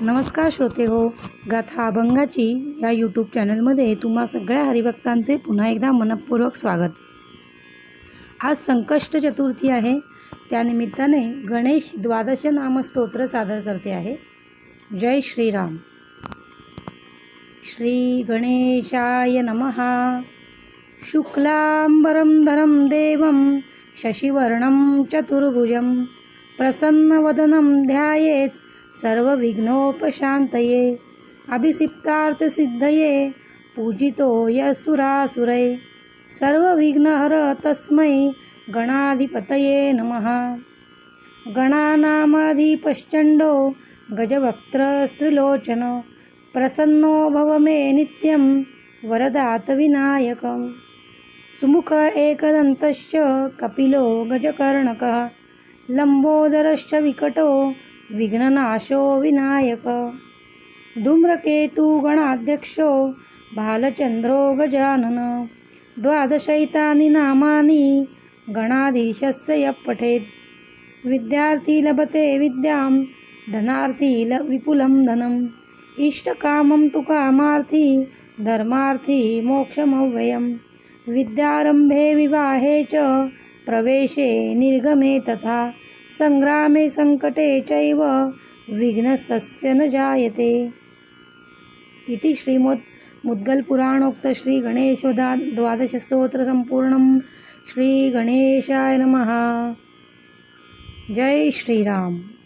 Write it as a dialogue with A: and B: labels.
A: नमस्कार श्रोते हो गाथा अभंगाची या यूट्यूब चॅनलमध्ये तुम्हा सगळ्या हरिभक्तांचे पुन्हा एकदा मनपूर्वक स्वागत. आज संकष्ट चतुर्थी आहे त्यानिमित्ताने गणेश द्वादश नामस्तोत्र सादर करते आहे. जय श्रीराम. श्री गणेशाय नमः. शुक्लांबरं देवम देवं चतुर्भुजम चतुर्भुजं प्रसन्नवदनं ध्यायेत् सर्वविघ्नोपशान्तये अभिसिप्तार्थसिद्धये पूजितो यसुरासुरै सर्वविघ्नहर तस्मै गणाधिपतये नमः। गणानामाधिपश्चण्डो गजवक्त्रस्त्रिलोचन प्रसन्नो भव मे नित्यं वरदातविनायकं सुमुख एकदन्तश्च कपिलो गजकर्णकः लम्बोदरश्च विकटो विघ्ननाशो विनायक। धूम्रकेतु गणाध्यक्षो भालचन्द्रो गजानन। द्वादशैतानि नामानि गणाधीशस्य यः पठेत् विद्यार्थी लभते विद्यां धनार्थी ल विपुलं धनम् इष्टकामं तु कामार्थी धर्मार्थी मोक्षमव्ययं विद्यारम्भे विवाहे च प्रवेशे निर्गमे तथा सङ्ग्रामे सङ्कटे चैव विघ्नस्तस्य न जायते। इति श्रीमद् मुद्गलपुराणोक्त श्रीगणेशदा द्वादशस्तोत्रसम्पूर्णं श्रीगणेशाय नमः। जय श्रीराम।